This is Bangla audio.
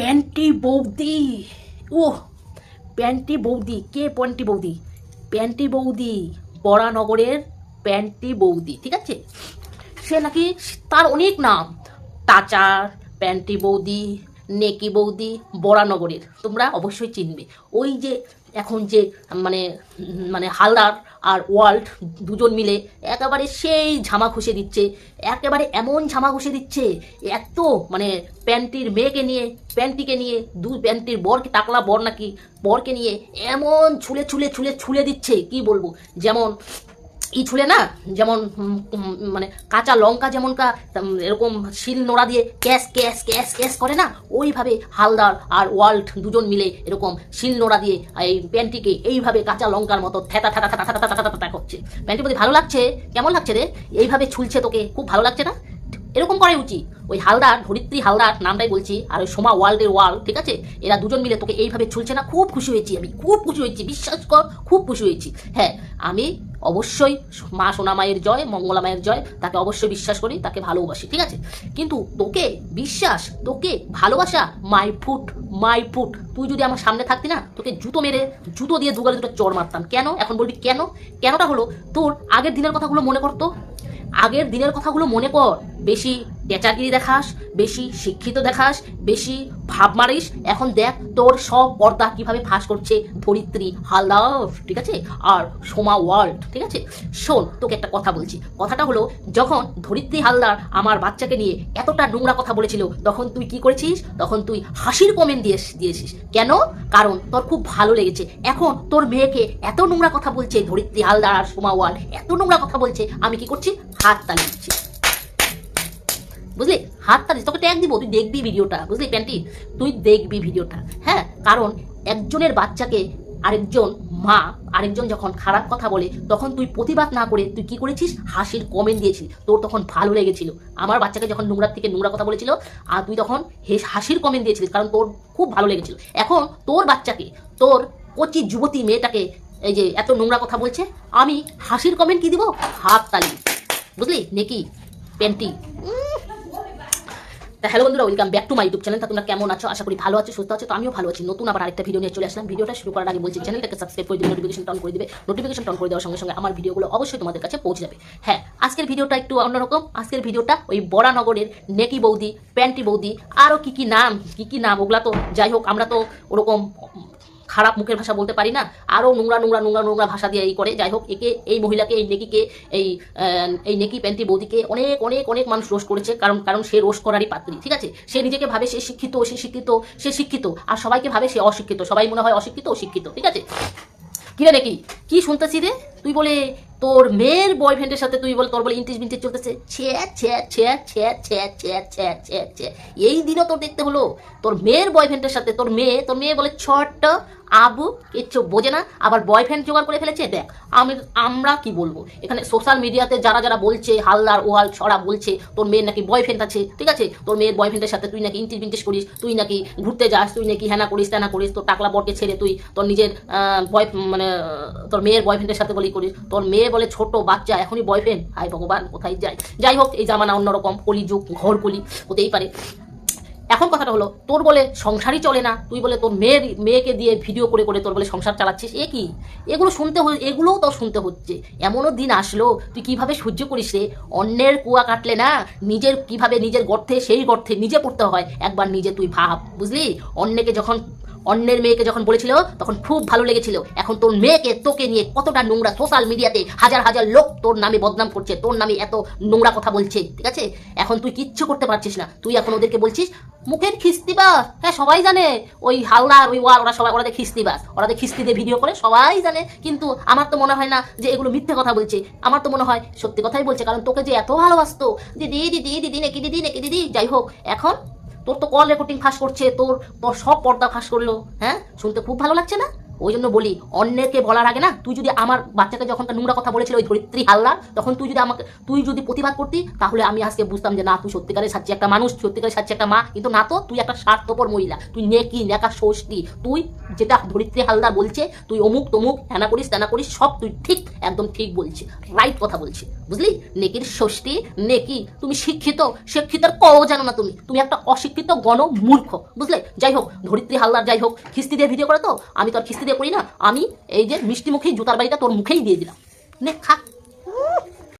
প্যান্টি বৌদি। ও প্যান্টি বৌদি। কে প্যান্টি বৌদি? প্যান্টি বৌদি, বরানগরের প্যান্টি বৌদি, ঠিক আছে? সে নাকি তার অনেক নাম। টাচার প্যান্টি বৌদি নেকি বৌদি বরানগরের, তোমরা অবশ্যই চিনবে। ওই যে এখন যে মানে মানে হালদার আর ওয়ার্ল্ড দুজন মিলে একেবারে সেই ঝামা ঘষে দিচ্ছে, একেবারে এমন ঝামা ঘষে দিচ্ছে এত মানে প্যান্টির মেয়েকে নিয়ে, প্যান্টিকে নিয়ে দু প্যান্টির বরকে, টাকলা বর নাকি বরকে নিয়ে এমন ছুলে ছুলে ছুলে ছুলে দিচ্ছে, কি বলব? যেমন ই ছুলে না, যেমন মানে কাঁচা লঙ্কা যেমন কা এরকম শিল নোড়া দিয়ে ক্যাশ ক্যাশ ক্যাশ ক্যাশ করে না, ওইভাবে হালদার আর ওয়ার্ল্ড দুজন মিলে এরকম শিল নোড়া দিয়ে এই প্যান্টিকে এইভাবে কাঁচা লঙ্কার মতো থেতা থেতা থেতা থেতা থেতা থেতা করছে। প্যান্টি প্রতি ভালো লাগছে? কেমন লাগছে রে? এইভাবে ছুলছে তোকে? খুব ভালো লাগছে না? এরকম করাই উচিত। ওই হালদার, ধরিত্রী হালদার নামটাই বলছি, আর ওই সোমা ওয়ার্ল্ডের ওয়ার্ল্ড ঠিক আছে? এরা দুজন মিলে তোকে এইভাবে ছুলছে না? খুব খুশি হয়েছি আমি, খুব খুশি হয়েছি, বিশ্বাস কর, খুব খুশি হয়েছি। হ্যাঁ আমি অবশ্যই মা সোনা মায়ের জয়, মঙ্গলা মায়ের জয়, তাকে অবশ্যই বিশ্বাস করি, তাকে ভালোবাসি, ঠিক আছে? কিন্তু তোকে বিশ্বাস, তোকে ভালোবাসা মাই ফুট মাই ফুট তুই যদি আমার সামনে থাকতি না, তোকে জুতো মেরে, জুতো দিয়ে দুগালে দুটো চড় মারতাম। কেন? এখন বলবি কেন? কেনটা হলো? তোর আগের দিনের কথাগুলো মনে করতো? আগের দিনের কথাগুলো মনে কর। বেশি টেচাগিরি দেখাস, বেশি শিক্ষিত দেখাস, বেশি ভাব মারিস। এখন দেখ তোর সব পর্দা কীভাবে ফাঁস করছে ধরিত্রী। হালদার ঠিক আছে? আর সোমা ওয়ার্ল্ড, ঠিক আছে? শোন, তোকে একটা কথা বলছি। কথাটা হলো, যখন ধরিত্রী হালদার আমার বাচ্চাকে নিয়ে এতটা নোংরা কথা বলেছিল, তখন তুই কি করেছিস? তখন তুই হাসির কমেন্ট দিয়ে দিয়েছিস। কেন? কারণ তোর খুব ভালো লেগেছে। এখন তোর মেয়েকে এত নোংরা কথা বলছে ধরিত্রী হালদার আর সোমা ওয়ার্ল্ড, এত নোংরা কথা বলছে, আমি কি করছি? হাত তালি দিচ্ছি। বুঝলি? হাত তালি তোকে ট্যাগ দিব, তুই দেখবি ভিডিওটা, বুঝলি প্যান্টি? তুই দেখবি ভিডিওটা হ্যাঁ? কারণ একজনের বাচ্চাকে আরেকজন মা, আরেকজন যখন খারাপ কথা বলে, তখন তুই প্রতিবাদ না করে তুই কি করেছিস? হাসির কমেন্ট দিয়েছিস। তোর তখন ভালো লেগেছিল আমার বাচ্চাকে যখন নোংরার থেকে নোংরা কথা বলেছিল আর তুই তখন হেস হাসির কমেন্ট দিয়েছিলিস, কারণ তোর খুব ভালো লেগেছিল। এখন তোর বাচ্চাকে, তোর কচি যুবতী মেয়েটাকে, এই যে এত নোংরা কথা বলছে, আমি হাসির কমেন্ট কি দিব? হাত তালি। বুঝলি? নেকি? পেন্টি তা হ্যালো বন্ধুরা welcome back to my YouTube channel তা তোমরা কেমন আছো? আশা করি ভালো আছো, সুস্থ আছো, তো আমিও ভালো আছি। নতুন আবার আরেকটা ভিডিও নিয়ে চলে আসলাম। ভিডিওটা শুরু করার আগে বলছি চ্যানেলটাকে সাবস্ক্রাইব করে দিবে নোটিফিকেশন অন করে দিবে। নোটিফিকেশন টন করে দেওয়ার সঙ্গে সঙ্গে আমার ভিডিওগুলো অবশ্যই তোমাদের কাছে পৌঁছে যাবে। হ্যাঁ আজকের ভিডিওটা একটু অন্যরকম। আজকের ভিডিওটা ওই বড়ানগরের নেকি বৌদি, প্যান্টি বৌদি আরও কি কি নাম, কি কি নাম, ওগুলা তো যাই হোক, আমরা তো ওরকম খারাপ মুখের ভাষা বলতে পারি না। আরও নোংরা নোংরা নোংরা নোংরা ভাষা দিয়ে এই করে। যাই হোক, একে, এই মহিলাকে, এই নেকিকে, এই এই নেকি প্যান্টি বৌদিকে অনেক অনেক অনেক মানুষ রোষ করেছে। কারণ কারণ সে রোষ করারই পাত্রী, ঠিক আছে? সে নিজেকে ভাবে সে শিক্ষিত সে শিক্ষিত সে শিক্ষিত। আর সবাইকে ভাবে সে অশিক্ষিত। সবাই মনে হয় অশিক্ষিত ও শিক্ষিত ঠিক আছে? কিরে নাকি? কি শুনতেছি রে? তুই বলে তোর মেয়ের বয়ফ্রেন্ডের সাথে তুই বলে তোর বলে ইন্টিস বিন্টিস চলতেছে। এই দিনও তোর দেখতে হলো? তোর মেয়ের বয়ফ্রেন্ডের সাথে তোর মেয়ে তোর মেয়ে বলে ছোট্ট, আবু, কিচ্ছু বোঝে না, আবার বয়ফ্রেন্ড জোগাড় করে ফেলেছে? দেখ, আমি, আমরা কি বলব? এখানে সোশ্যাল মিডিয়াতে যারা যারা বলছে, হালদার ওয়াল ছড়া বলছে, তোর মেয়ের নাকি বয়ফ্রেন্ড আছে, ঠিক আছে? তোর মেয়ের বয়ফ্রেন্ডের সাথে তুই নাকি ইন্টিস বিন্টিস করিস, তুই নাকি ঘুরতে যাস, তুই নাকি হ্যানা করিস ত্যানা করিস, তোর টাকলা বরকে ছেড়ে তুই তোর নিজের বয় মানে তোর মেয়ের বয়ফ্রেন্ডের সাথে বলি করিস। তোর মেয়ে বলে ছোট বাচ্চা, এখনই বয়ফ্রেন্ড হাই ভগবান, কোথায় যায়? যাই হোক, এই জামানা অন্যরকম কলিযুগ ঘর কলি হতেই পারে। এখন কথাটা হলো, তোর বলে সংসারই চলে না, তুই বলে তোর মেয়ের, মেয়েকে দিয়ে ভিডিও করে করে তোর বলে সংসার চালাচ্ছিস, এ কি? এগুলো শুনতে এগুলোও তো শুনতে হচ্ছে। এমনও দিন আসলো, তুই কীভাবে সহ্য করিস রে? অন্যের কুয়া কাটলে না, নিজের কীভাবে নিজের গর্তে, সেই গর্তে নিজে পড়তে হয়। একবার নিজে তুই ভাব, বুঝলি? অন্যকে যখন অন্যের মেয়েকে যখন বলেছিল, তখন খুব ভালো লেগেছিল। এখন তোর মেয়েকে, তোকে নিয়ে কতটা নোংরা সোশ্যাল মিডিয়াতে হাজার হাজার লোক তোর নামে বদনাম করছে, তোর নামে এত নোংরা কথা বলছে, ঠিক আছে? এখন তুই কিচ্ছু করতে পারছিস না। তুই এখন ওদেরকে বলছিস, মুখের খিস্তিবাস হ্যাঁ সবাই জানে। ওই হালদার ওই ওয়ার, ওরা সবাই, ওরা খিস্তিবাস ওরা খিস্তি দিয়ে ভিডিও করে, সবাই জানে। কিন্তু আমার তো মনে হয় না যে এগুলো মিথ্যে কথা বলছে। আমার তো মনে হয় সত্যি কথাই বলছে। কারণ তোকে যে এত ভালোবাসতো দিদি দিদি দিদি, নাকি দিদি নাকি দিদি? যাই হোক, এখন তোর তো কল রেকর্ডিং ফাঁস করছে, তোর তোর সব পর্দা ফাঁস করল হ্যাঁ? শুনতে খুব ভালো লাগছে না? ওই জন্য বলি অন্যকে বলার আগে না, তুই যদি আমার বাচ্চাকে যখন একটা নোংরা কথা বলেছিল, ওই ধরিত্রী হালদার, তখন তুই যদি আমাকে তুই যদি প্রতিবাদ করতি, তাহলে আমি আজকে বুঝতাম যে না, তুই সত্যিকারের সাচ্ছি একটা মানুষ সত্যিকারের সাচ্ছি একটা মা, কিন্তু না তো, তুই একটা স্বার্থপর মহিলা, তুই নেকি নেকা ষষ্ঠী তুই যেটা ধরিত্রী হালদার বলছে, তুই অমুক তমুক হ্যানা করিস তেনা করিস, সব তুই ঠিক, একদম ঠিক বলছি রাইট কথা বলছি, বুঝলি? নেকির ষষ্ঠী নেকি, তুমি শিক্ষিত, শিক্ষিতর কও জানো না তুমি তুমি একটা অশিক্ষিত গণ মূর্খ, বুঝলে? যাই হোক, ধরিত্রী হালদার যাই হোক খিস্তি দিয়ে ভিডিও করে তো, আমি তো আর খিস্তি দিয়ে করি না, আমি এই যে মিষ্টি মুখেই জুতার বাড়িটা তোর মুখেই দিয়ে দিলাম। নে খা